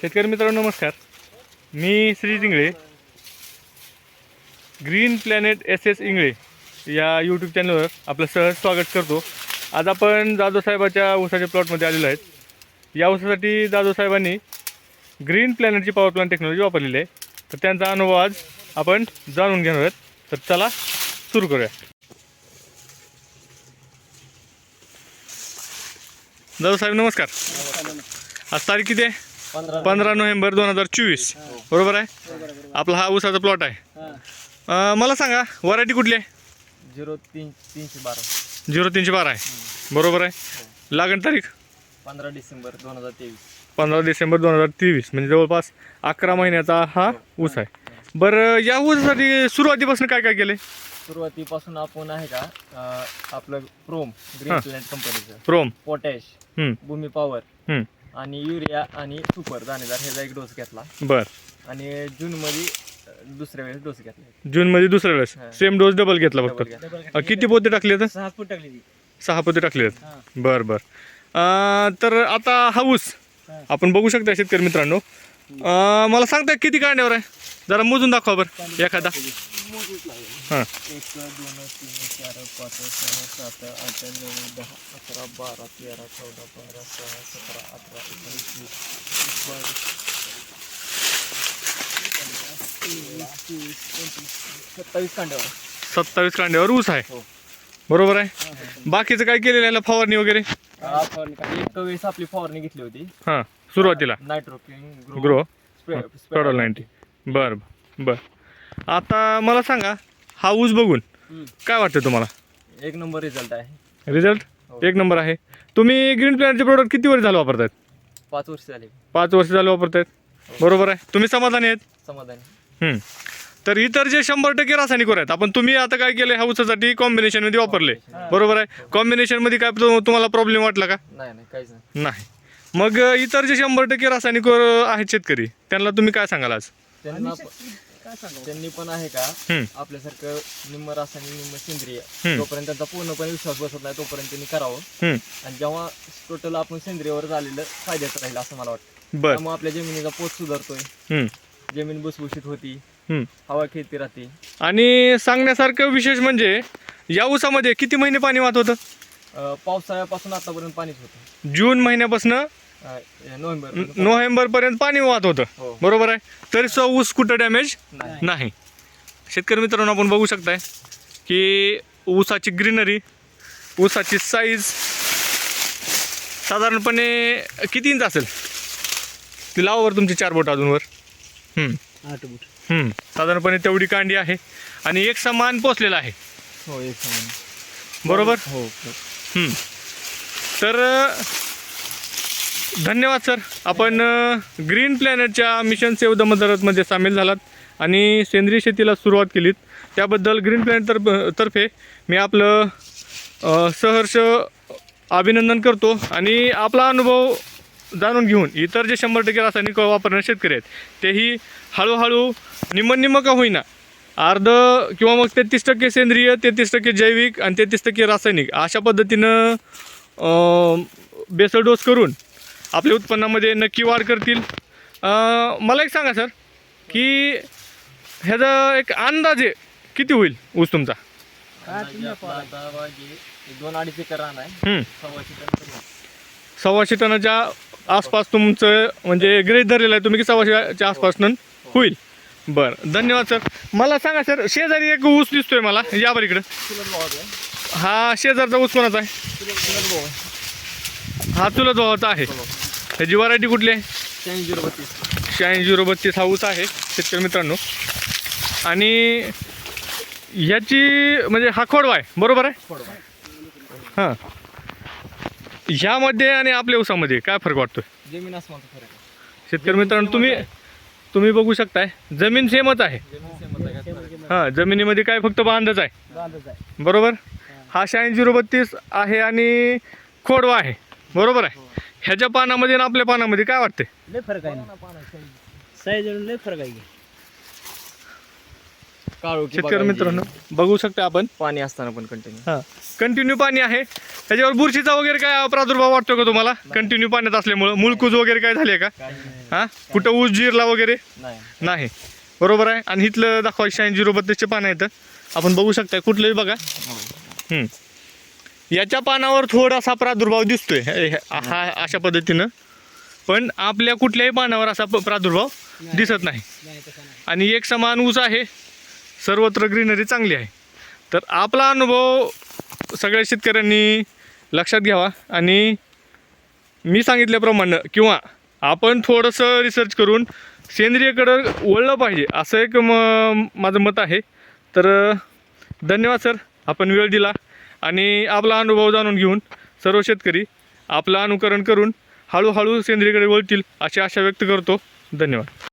शेतकरी मित्रांनो नमस्कार. मी Shri Ingle. Green Planet S S Ingle या यूट्यूब चॅनलवर आपलं सहज स्वागत करतो. आज आपण जाधव साहेबाच्या ऊसाच्या प्लॉटमध्ये आलेलो आहेत. या ऊसासाठी जाधव साहेबांनी ग्रीन प्लॅनेटची पॉवर प्लॅन टेक्नॉलॉजी वापरलेली आहे. तर त्यांचा अनुभव आज आपण जाणून घेणार आहोत. तर चला सुरू करूया. जाधव साहेब नमस्कार. आज तारीख किती आहे? पंधरा नोव्हेंबर दोन हजार चोवीस. बरोबर आहे? आपला हा ऊसाचा प्लॉट आहे. अं, मला सांगा व्हरायटी कुठली आहे? झिरो तीन तीनशे बारा. झिरो तीनशे बारा आहे. बरोबर आहे? लागण तारीख? पंधरा डिसेंबर दोन हजार तेवीस. पंधरा डिसेंबर दोन हजार तेवीस. म्हणजे जवळपास अकरा महिन्याचा हा ऊस आहे. बरं या ऊसासाठी सुरुवातीपासून काय काय केले सुरुवातीपासून आपण आहे का अं, आपलं प्रोम ग्रीन हा. प्लॅनेट कंपनीचं प्रोम पोटॅश भूमी पॉवर आणि युरिया आणि सुपर दाणेदार ह्याचा एक डोस घेतला. बर. आणि जूनमध्ये अं, दुसऱ्या वेळेस डोस घेतला. जूनमध्ये दुसऱ्या वेळेस. सेम डोस डबल घेतला फक्त. अं, किती पोते टाकले तर सहा फूट टाकली ती. सहा पोते टाकले हा. बर बर. अं, तर आता हा ऊस हा. आपण बघू शकता शेतकरी मित्रांनो. अं, मला सांगता किती कांड्यावर आहे? जरा मोजून दाखवा बरं एखादा. हां. एक दोन तीन चार पाच सहा सात आठ नऊ दहा अकरा बारा तेरा चौदा पंधरा सोळा सतरा अठरा एकोणीस वीस एकवीस बावीस तेवीस, पंचवीस, सत्तावीस कांड्यावर. सत्तावीस कांड्यावर ऊस आहे. हो. बरोबर आहे? बाकीचं काय केलेलं आहे? याला फवारणी वगैरे? एक वेळेस आपली फवारणी घेतली होती. हां. सुरुवातीला. ग्रो स्प्रे प्रॉडल नाईन्टी बरं बरं. आता मला सांगा हा ऊस बघून काय वाटतं तुम्हाला? एक नंबर रिझल्ट आहे. रिझल्ट हो. एक नंबर आहे. तुम्ही ग्रीन प्लॅनचे प्रोडक्ट किती वर्ष झालं वापरतायत? पाच वर्ष झाले. पाच वर्ष झालं वापरतायत. बरोबर आहे. तुम्ही समाधानी आहेत? समाधानी. तर इतर जे शंभर टक्के रासायनिक आहेत आपण तुम्ही आता काय केलं ह्या ऊसासाठी कॉम्बिनेशनमध्ये वापरले. बरोबर आहे. कॉम्बिनेशनमध्ये काय तुम्हाला प्रॉब्लेम वाटला का? नाही नाही काहीच नाही. नाही. मग इतर जे शंभर टक्के रासायनिक आहेत शेतकरी त्यांना तुम्ही काय सांगाल आज त्यांना त्यांनी पण आहे का. आपल्यासारखं निम्म रासायनिक निम्म सेंद्रिय हम्म. जोपर्यंत त्यांचा पूर्णपणे विश्वास बसत नाही तोपर्यंत त्यांनी करावं हम्म. आणि जेव्हा टोटल आपण सेंद्रियवर झालेलं फायद्याचं राहील असं मला वाटतं बर त्यामुळे आपल्या जमिनीचा पोत सुधारतोय. जमीन भुसभुशीत होती. हवा खेळती राहते आणि सांगण्यासारखं विशेष म्हणजे या ऊसामध्ये किती महिने पाणी वाहत होतं अं, पावसाळ्यापासून आतापर्यंत पाणीच होतं. जून महिन्यापासून अं, नोव्हेंबर नोव्हेंबर. पर्यंत पाणी वाहत होतं. हो. बरोबर आहे? तरी सुद्धा ऊस कुठं डॅमेज नाही. नाही. शेतकरी मित्रांनो आपण बघू शकताय की ऊसाची ग्रीनरी ऊसाची साईज साधारणपणे किती इंच असेल? ती लावावर तुमची चार बोट अजूनवर हम्म, आठ फूट हम्म. साधारणपणे तेवढी कांडी आहे आणि एक समान पोचलेला आहे. हो एक समान. बरोबर? हो हम्म. तर धन्यवाद सर. आपण ग्रीन प्लॅनेटच्या मिशन सेव द मदरतमध्ये सामील झालात आणि सेंद्रिय शेतीला सुरुवात केलीत. त्याबद्दल ग्रीन प्लॅनेट तर्फ तर्फे मी आपलं सहर्ष अभिनंदन करतो आणि आपला अनुभव जाणून घेऊन इतर जे शंभर टक्के रासायनिक वापरणारे शेतकरी आहेत तेही हळूहळू निम्म निम्म का होईना अर्ध किंवा मग तेहतीस टक्के सेंद्रिय तेहतीस टक्के जैविक आणि तेहतीस टक्के रासायनिक अशा पद्धतीनं बेसल डोस करून आपल्या उत्पन्नामध्ये नक्की वाढ करतील. मला एक सांगा सर की ह्याचा एक अंदाजे किती होईल ऊस तुमचा? दोन अडीच एकर आहे सव्वाशे टनाच्या आसपास तुमचं म्हणजे गृहित धरलेलं आहे तुम्ही की सव्वाशेच्या आसपास होईल? बरं धन्यवाद सर. मला सांगा सर शेजारी एक ऊस दिसतोय मला या बरं इकडं. हा शेजारचा ऊस कोणाचा आहे. हा चुलत भावाचा आहे. हो. त्याची व्हरायटी कुठली आहे? शहाऐंशी झिरो बत्तीस. शहाऐंशी झिरो बत्तीस हा ऊस आहे शेतकरी मित्रांनो. आणि ह्याची म्हणजे हा खोडवा आहे बरोबर आहे. हां. ह्यामध्ये आणि आपल्या ऊसामध्ये काय फरक वाटतोय? जमीन शेतकरी मित्रांनो तुम्ही तुम्ही बघू शकताय जमीन सेमच आहे? हां जमिनीमध्ये काय फक्त बांधच आहे. बरोबर? हा शहाऐंशी झिरो बत्तीस आहे आणि खोडवा आहे. बरोबर आहे? ह्याच्या पानामध्ये आणि आपल्या पानामध्ये काय वाटते फरक आहे ना. साईज लय फरक आहे. काळोखी शेतकरी बघायची. मित्रांनो बघू शकता आपण. पाणी असताना पण कंटिन्यू हा. कंटिन्यू पाणी आहे. त्याच्यावर बुरशीचा वगैरे काय प्रादुर्भाव वाटतो का तुम्हाला? कंटिन्यू पाण्यात असल्यामुळं. मुळकूज वगैरे काय झाले का? हा? कुठं ऊस जिरला वगैरे? नाही. नाही. बरोबर आहे. आणि इथलं दाखवा शहाऐंशी झिरो बत्तीसचे पानं आहेत. आपण बघू शकता कुठलंही बघा. हम्म. याच्या पानावर थोडासा प्रादुर्भाव दिसतोय. हे- हे- हा अशा पद्धतीनं. पण आपल्या कुठल्याही पानावर असा प- प्रादुर्भाव दिसत नाही. आणि एक समान ऊस आहे. सर्वत्र ग्रीनरी चांगली आहे. तर आपला अनुभव सगळ्या शेतकऱ्यांनी लक्षात घ्यावा आणि मी सांगितल्याप्रमाणे किंवा आपण थोडंसं रिसर्च करून सेंद्रियकडं वळलं पाहिजे असं एक म माझं मत आहे. तर धन्यवाद सर आपण वेळ दिला आणि आपला अनुभव जाणून घेऊन सर्व शेतकरी आपलं अनुकरण करून हळूहळू सेंद्रियकडे वळतील अशी आशा व्यक्त करतो. धन्यवाद.